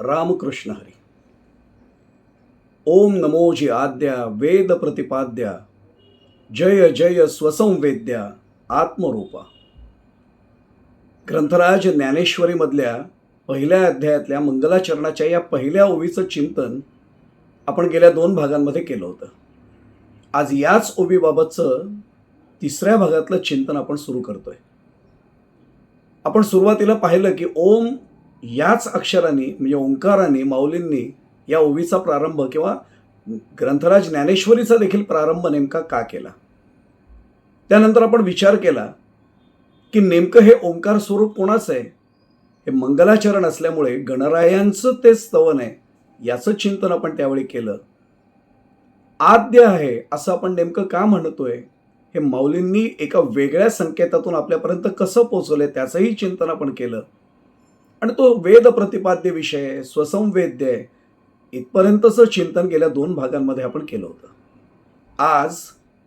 रामकृष्ण हरी। ओम नमोजी आद्या वेद प्रतिपाद्या जय जय स्वसंवेद्या आत्मरूपा। ग्रंथराज ज्ञानेश्वरीमधल्या पहिल्या अध्यायातल्या मंगलाचरणाच्या या पहिल्या ओवीचं चिंतन आपण गेल्या दोन भागांमध्ये केलं होतं. आज याच ओवीबाबतचं तिसऱ्या भागातलं चिंतन आपण सुरू करतोय. आपण सुरुवातीला पाहिलं की ओम याच अक्षरांनी म्हणजे ओंकाराने माऊलींनी या ओवीचा प्रारंभ किंवा ग्रंथराज ज्ञानेश्वरीचा देखील प्रारंभ नेमका का केला? त्यानंतर आपण विचार केला की नेमकं हे ओंकार स्वरूप कोणाचं आहे? हे मंगलाचरण असल्यामुळे गणरायांचं ते स्तवन आहे याचं चिंतन आपण त्यावेळी केलं. आद्य आहे असं आपण नेमकं का म्हणतोय? हे माऊलींनी एका वेगळ्या संकेतातून आपल्यापर्यंत कसं पोचवलंय त्याचंही चिंतन आपण केलं. आणि तो वेद प्रतिपाद्य विषय स्वसंवेद्य इथपर्यंतचं चिंतन गेल्या दोन भागांमध्ये आपण केलं होतं आज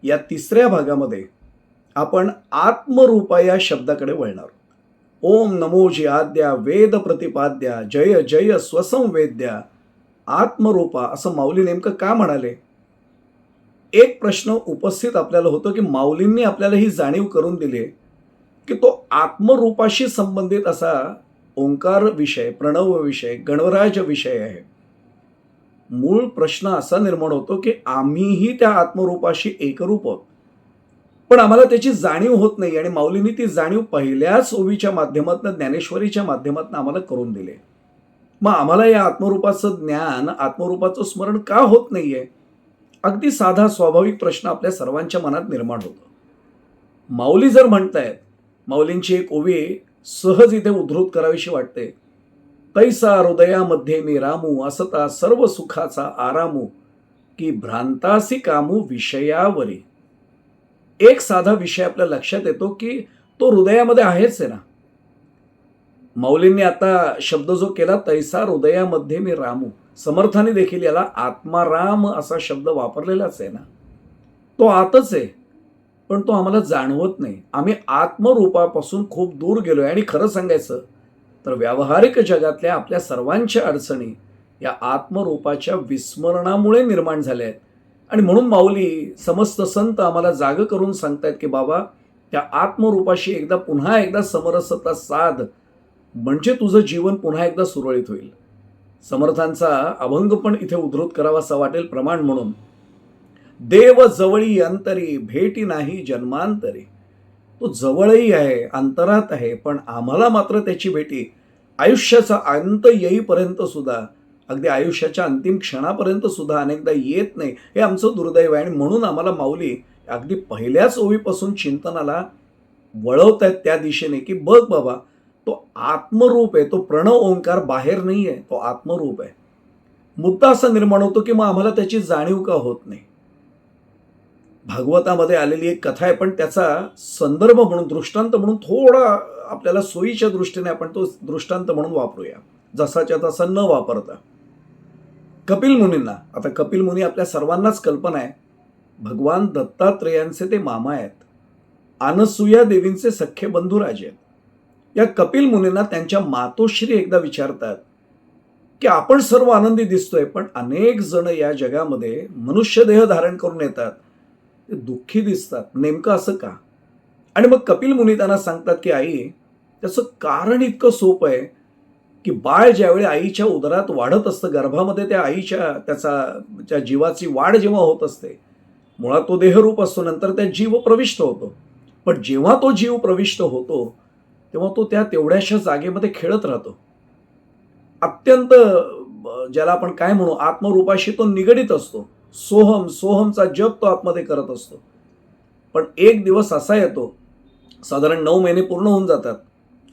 या तिसऱ्या भागामध्ये आपण आत्मरूपा या शब्दाकडे वळणार आहोत. ओम नमोजी आद्या वेद प्रतिपाद्या जय जय स्वसंवेद्या आत्मरूपा असं माऊली नेमकं का म्हणाले एक प्रश्न उपस्थित आपल्याला होतो की माऊलींनी आपल्याला ही जाणीव करून दिली की तो आत्मरूपाशी संबंधित असा ओंकार विषय प्रणव विषय गणराज विषय आहे. मूळ प्रश्न असा निर्माण होतो की आम्हीही त्या आत्मरूपाशी एकरूप आहोत. पण आम्हाला त्याची जाणीव होत नाही आणि माऊलींनी ती जाणीव पहिल्याच ओवीच्या माध्यमातून ज्ञानेश्वरीच्या माध्यमातून आम्हाला करून दिले. मग आम्हाला या आत्मरूपाचं ज्ञान आत्मरूपाचं स्मरण का होत नाहीये? अगदी साधा स्वाभाविक प्रश्न आपल्या सर्वांच्या मनात निर्माण होतो. माऊली जर म्हणतायत माऊलींची एक ओवी सहज इथे उद्धृत करावीशी वाटते. तैसा हृदयामध्ये मी रामू असता सर्व सुखाचा आरामू की भ्रांतासी कामू विषयावरी. एक साधा विषय आपल्या लक्षात येतो की तो हृदयामध्ये आहेच आहे ना. मौलींनी आता शब्द जो केला तैसा हृदयामध्ये मी रामू. समर्थाने देखील याला आत्माराम असा शब्द वापरलेलाच आहे ना. तो आतच आहे. पण तो आम्हाला जाणवत नाही. आम्ही आत्मरूपापासून खूप दूर गेलो आहे आणि खरं सांगायचं तर व्यावहारिक जगातल्या आपल्या सर्वांच्या अडचणी या आत्मरूपाच्या विस्मरणामुळे निर्माण झाल्या आहेत. आणि म्हणून माऊली समस्त संत आम्हाला जाग करून सांगतायत की बाबा त्या आत्मरूपाशी एकदा पुन्हा एकदा समरसता साध. म्हणजे तुझं जीवन पुन्हा एकदा सुरळीत होईल. समर्थांचा अभंग पण इथे उद्धृत करावासा वाटेल प्रमाण म्हणून. देव जवळी अंतरी भेटी नाही जन्मांतरी. तो जवळही आहे अंतरात आहे पण आम्हाला मात्र त्याची भेटी आयुष्याचा अंत येईपर्यंत सुद्धा अगदी आयुष्याच्या अंतिम क्षणापर्यंत सुद्धा अनेकदा येत नाही हे आमचं दुर्दैव आहे. आणि म्हणून आम्हाला माऊली अगदी पहिल्याच ओवीपासून चिंतनाला वळवत आहेत त्या दिशेने की बघ बाबा तो आत्मरूप आहे तो प्रणव ओंकार बाहेर नाही आहे तो आत्मरूप आहे. मुद्दा असा निर्माण होतो की मग आम्हाला त्याची जाणीव का होत नाही? भागवतामध्ये आलेली एक कथा आहे पण त्याचा संदर्भ म्हणून दृष्टांत म्हणून थोडा आपल्याला सोयीच्या दृष्टीने आपण तो दृष्टांत म्हणून वापरूया. जसाच्या तसा न वापरता. कपिल मुनींना आता कपिल मुनी आपल्या सर्वांनाच कल्पना आहे. भगवान दत्तात्रेयांचे ते मामा आहेत. आनसुया देवींचे सख्खे बंधुराजे आहेत. या कपिल मुनींना त्यांच्या मातोश्री एकदा विचारतात की आपण सर्व आनंदी दिसतोय पण अनेक जण या जगामध्ये मनुष्यदेह धारण करून येतात. ते दुःखी दिसतात. नेमकं असं का? आणि मग कपिल मुनी त्यांना सांगतात की आई त्याचं कारण इतकं सोपं आहे की बाळ ज्यावेळी आईच्या उदरात वाढत असतं गर्भामध्ये त्या आईच्या त्याचा त्या जीवाची वाढ जेव्हा होत असते मुळात तो देहरूप असतो नंतर त्या जीव प्रविष्ट होतो. पण जेव्हा तो जीव प्रविष्ट होतो तेव्हा तो त्या तेवढ्याशा जागेमध्ये खेळत राहतो. अत्यंत ज्याला आपण काय म्हणू आत्मरूपाशी तो निगडीत असतो. सोहम सोहमचा जप तो आतमध्ये करत असतो. पण एक दिवस असा येतो साधारण नऊ महिने पूर्ण होऊन जातात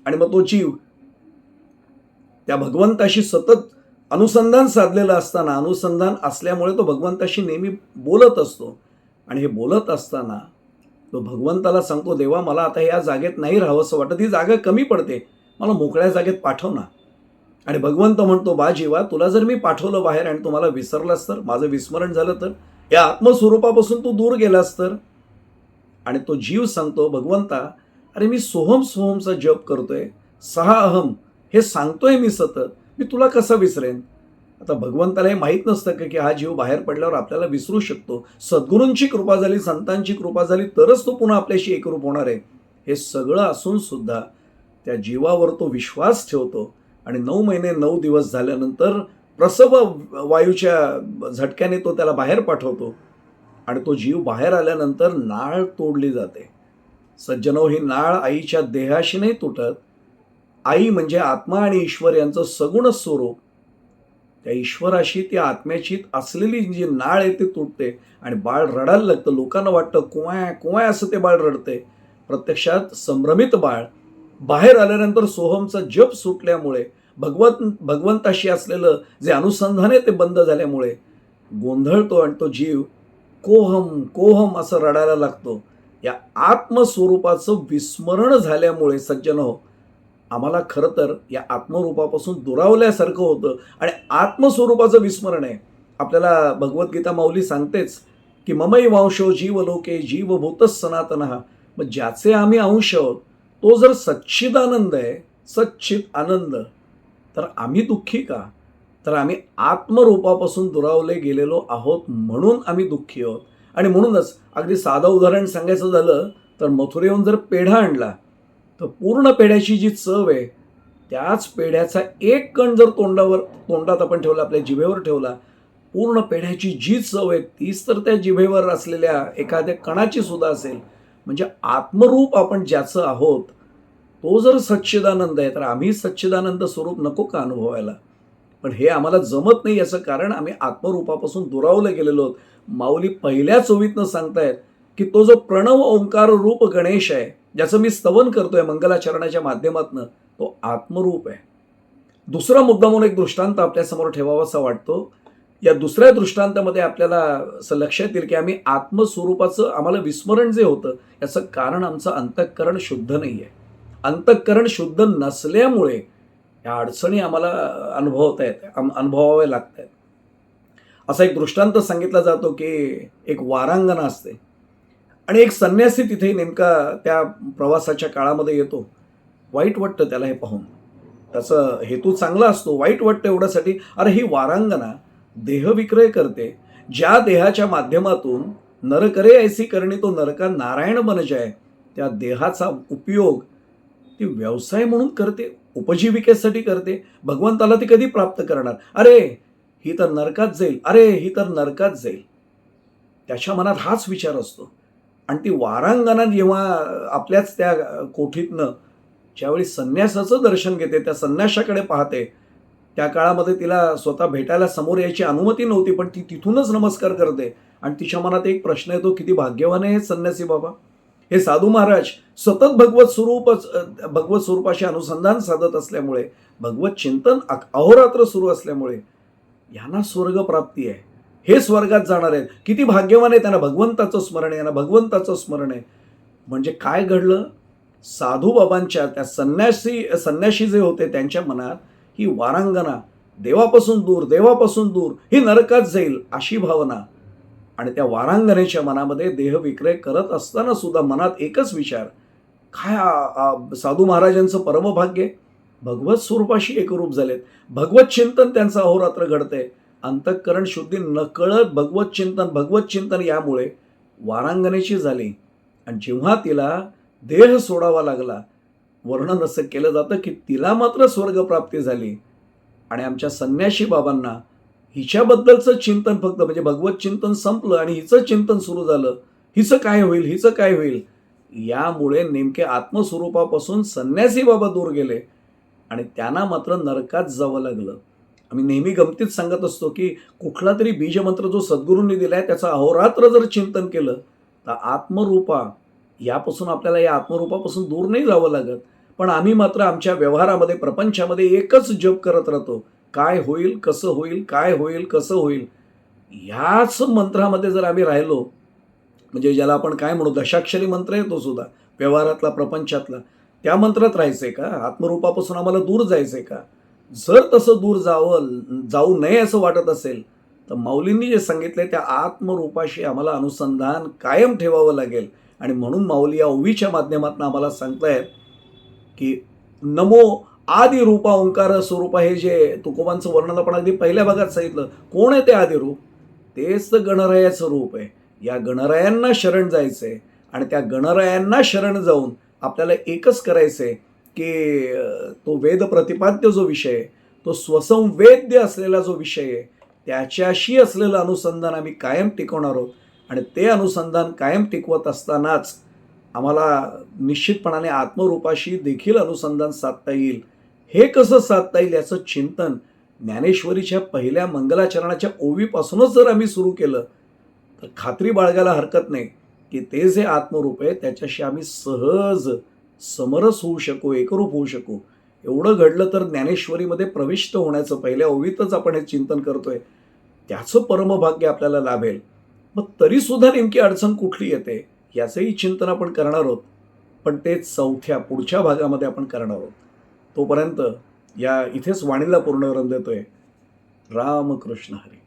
आणि मग तो जीव त्या भगवंताशी सतत अनुसंधान साधलेलं असताना अनुसंधान असल्यामुळे तो भगवंताशी नेहमी बोलत असतो. आणि हे बोलत असताना तो भगवंताला सांगतो देवा मला आता या जागेत नाही राहावं असं वाटत. ही जागा कमी पडते. मला मोकळ्या जागेत पाठव ना. आणि भगवंत म्हणतो बा जीवा तुला जर मी पाठवलं बाहेर आणि तुम्हाला विसरलास तर माझं विस्मरण झालं तर या आत्मस्वरूपापासून तू दूर गेलास तर? आणि तो जीव सांगतो भगवंता अरे मी सोहम सोहमचा जप करतोय सहा अहम हे सांगतोय मी सतत मी तुला कसं विसरेन? आता भगवंताला हे माहीत नसतं का की हा जीव बाहेर पडल्यावर आपल्याला विसरू शकतो? सद्गुरूंची कृपा झाली संतांची कृपा झाली तरच तो पुन्हा आपल्याशी एकरूप होणार आहे. हे सगळं असून सुद्धा त्या जीवावर तो विश्वास ठेवतो. आणि नऊ महिने नऊ दिवस झाल्यानंतर प्रसव वायूच्या झटक्याने तो त्याला बाहेर पाठवतो आणि तो जीव बाहेर आल्यानंतर नाळ तोडली जाते. सज्जनो ही नाळ आईच्या देहाशी नाही तुटत. आई म्हणजे आत्मा आणि ईश्वर यांचं सगुण स्वरूप. त्या ईश्वराशी त्या आत्म्याची असलेली जी नाळ आहे ती तुटते आणि बाळ रडायला लागतं. लोकांना वाटतं कुवाय कुवाय असं ते बाळ रडते. प्रत्यक्षात संभ्रमित बाळ बाहेर आल्यानंतर सोहमचा जप सुटल्यामुळे भगवंत भगवंताशी असलेलं जे अनुसंधान आहे ते बंद झाल्यामुळे गोंधळतो आणि तो जीव कोहम कोहम असं रडायला लागतो. या आत्मस्वरूपाचं विस्मरण झाल्यामुळे सज्जन हो आम्हाला खरं तर या आत्मरूपापासून दुरावल्यासारखं होतं आणि आत्मस्वरूपाचं विस्मरण आहे. आपल्याला भगवद्गीता माऊली सांगतेच की ममई वांशो जीवलोके जीवभूतच सनातन. मग ज्याचे आम्ही अंश आहोत तो जर सच्चिदानंद आहे सच्चित आनंद तर आम्ही दुःखी का? तर आम्ही आत्मरूपापासून दुरावले गेलेलो आहोत म्हणून आम्ही दुःखी आहोत. आणि म्हणूनच अगदी साधं उदाहरण सांगायचं झालं तर मथुरेहून जर पेढा आणला तर पूर्ण पेढ्याची जी चव आहे त्याच पेढ्याचा एक कण जर तोंडावर तोंडात आपण ठेवला आपल्या जिभेवर ठेवला पूर्ण पेढ्याची जी चव आहे तीच तर त्या जिभेवर असलेल्या एखाद्या कणाची सुद्धा असेल. म्हणजे आत्मरूप आपण ज्याचं आहोत तो जर सच्चिदानंद आहे तर आम्ही सच्चिदानंद स्वरूप नको का अनुभवायला? पण हे आम्हाला जमत नाही याचं कारण आम्ही आत्मरूपापासून दुरावले गेलेलो आहोत. माऊली पहिल्या चोवीतनं सांगतायत की तो जो प्रणव ओंकार रूप गणेश आहे ज्याचं मी स्तवन करतोय मंगलाचरणाच्या माध्यमातनं तो आत्मरूप आहे. दुसरा मुद्दा म्हणून एक दृष्टांत आपल्यासमोर ठेवावासा वाटतो या दुसऱ्या दृष्टांतामध्ये आपल्याला असं लक्षात येईल की आम्ही आत्मस्वरूपाचं आम्हाला विस्मरण जे होतं याचं कारण आमचं अंतःकरण शुद्ध नाही आहे अंतःकरण शुद्ध नसल्यामुळे या अडचणी आम्हाला अनुभवता येत अनुभवाव्या लागत आहेत. असा एक दृष्टांत सांगितला जातो की एक वारांगणा असते. आणि एक संन्यासी तिथे नेमका त्या प्रवासाच्या काळामध्ये येतो. वाईट वाटतं त्याला हे पाहून. त्याचं हेतू चांगला असतो. वाईट वाटतं एवढ्यासाठी अरे ही वारांगणा देहविक्रय करते ज्या देहाच्या माध्यमातून नरकरे ऐसी करणे तो नरका नारायण बन जाय त्या देहाचा उपयोग ती व्यवसाय म्हणून करते उपजीविकेसाठी करते. भगवंताला ती कधी प्राप्त करणार? अरे ही तर नरकात जाईल. अरे ही तर नरकात जाईल. त्याच्या मनात हाच विचार असतो. आणि ती वारांगणात जेव्हा आपल्याच त्या कोठीतनं ज्यावेळी संन्यासाचं दर्शन घेते त्या संन्यासाकडे पाहते त्या काळामध्ये तिला स्वतः भेटायला समोर यायची अनुमती नव्हती पण ती तिथूनच नमस्कार करते. आणि तिच्या मनात एक प्रश्न येतो किती भाग्यवान आहे हे संन्यासी बाबा. हे साधू महाराज सतत भगवत स्वरूपच भगवत स्वरूपाशी अनुसंधान साधत असल्यामुळे भगवत चिंतन अहोरात्र सुरू असल्यामुळे यांना स्वर्ग प्राप्ती आहे. हे स्वर्गात जाणार आहेत. किती भाग्यवान आहे त्यांना भगवंताचं स्मरण आहे यांना भगवंताचं स्मरण आहे. म्हणजे काय घडलं? साधू बाबांच्या त्या संन्यासी संन्याशी जे होते त्यांच्या मनात ही वारांगना देवापासून दूर देवापासून दूर ही नरकात जाईल अशी भावना. आणि त्या वारांगणेच्या मनामध्ये देहविक्रय करत असताना सुद्धा मनात एकच विचार काय साधू महाराजांचं परमभाग्य? भगवत स्वरूपाशी एकरूप झालेत. भगवत चिंतन त्यांचं अहोरात्र घडतंय. अंतःकरण शुद्धी नकळत भगवत चिंतन भगवत चिंतन यामुळे वारांगणेची झाली. आणि जेव्हा तिला देह सोडावा लागला वर्णन असं केलं जातं की तिला मात्र स्वर्गप्राप्ती झाली. आणि आमच्या संन्याशी बाबांना हिच्याबद्दलचं चिंतन फक्त म्हणजे भगवत चिंतन संपलं आणि हिचं चिंतन सुरू झालं. हिचं काय होईल हिचं काय होईल? यामुळे नेमके आत्मस्वरूपापासून संन्यासी बाबा दूर गेले. आणि त्यांना मात्र नरकात जावं लागलं. आम्ही नेहमी गमतीत सांगत असतो की कुठला तरी बीजमंत्र जो सद्गुरूंनी दिला आहे त्याचं अहोरात्र जर चिंतन केलं तर आत्मरूपा यापासून आपल्याला या आत्मरूपापासून दूर नाही जावं लागत. पण आम्ही मात्र आमच्या व्यवहारामध्ये प्रपंचामध्ये एकच जप करत राहतो. काय होईल कसं होईल काय होईल कसं होईल? याच मंत्रामध्ये जर आम्ही राहिलो म्हणजे ज्याला आपण काय म्हणू दशाक्षरी मंत्र आहे तो सुद्धा व्यवहारातला प्रपंचातला त्या मंत्रात राहायचं आहे का? आत्मरूपापासून आम्हाला दूर जायचं आहे का? जर तसं दूर जावं जाऊ नये असं वाटत असेल तर माऊलींनी जे सांगितलंय त्या आत्मरूपाशी आम्हाला अनुसंधान कायम ठेवावं लागेल. आणि म्हणून माऊली या ओवीच्या माध्यमातून आम्हाला सांगतायत की नमो आदिरूपा ओंकार स्वरूप हे जे तुकोबांचं वर्णन आपण अगदी पहिल्या भागात सांगितलं कोण आहे ते आदिरूप तेच तर गणरायाचं रूप आहे. या गणरायांना शरण जायचं आहे आणि त्या गणरायांना शरण जाऊन आपल्याला एकच करायचं आहे की तो वेद प्रतिपाद्य जो विषय आहे तो स्वसंवेद्य असलेला जो विषय आहे त्याच्याशी असलेलं अनुसंधान आम्ही कायम टिकवणार आहोत. आणि ते अनुसंधान कायम टिकवत असतानाच आम्हाला निश्चितपणाने आत्मरूपाशी देखील अनुसंधान साधता येईल. हे कसं साधता येईल याचं चिंतन ज्ञानेश्वरीच्या पहिल्या मंगलाचरणाच्या ओवीपासूनच जर आम्ही सुरू केलं तर खात्री बाळगायला हरकत नाही की ते जे आत्मरूप आहे त्याच्याशी आम्ही सहज समरस होऊ शकू एकरूप होऊ शकू. एवढं घडलं तर ज्ञानेश्वरीमध्ये प्रविष्ट होण्याचं पहिल्या ओवीतच आपण हे चिंतन करतोय. त्याचं परमभाग्य आपल्याला लाभेल. मग तरीसुद्धा नेमकी अडचण कुठली येते? याचंही चिंतन आपण करणार आहोत. पण ते चौथ्या पुढच्या भागामध्ये आपण करणार आहोत. तोपर्यंत या इथेच वाणीला पूर्णविराम देतोय. रामकृष्ण हरी.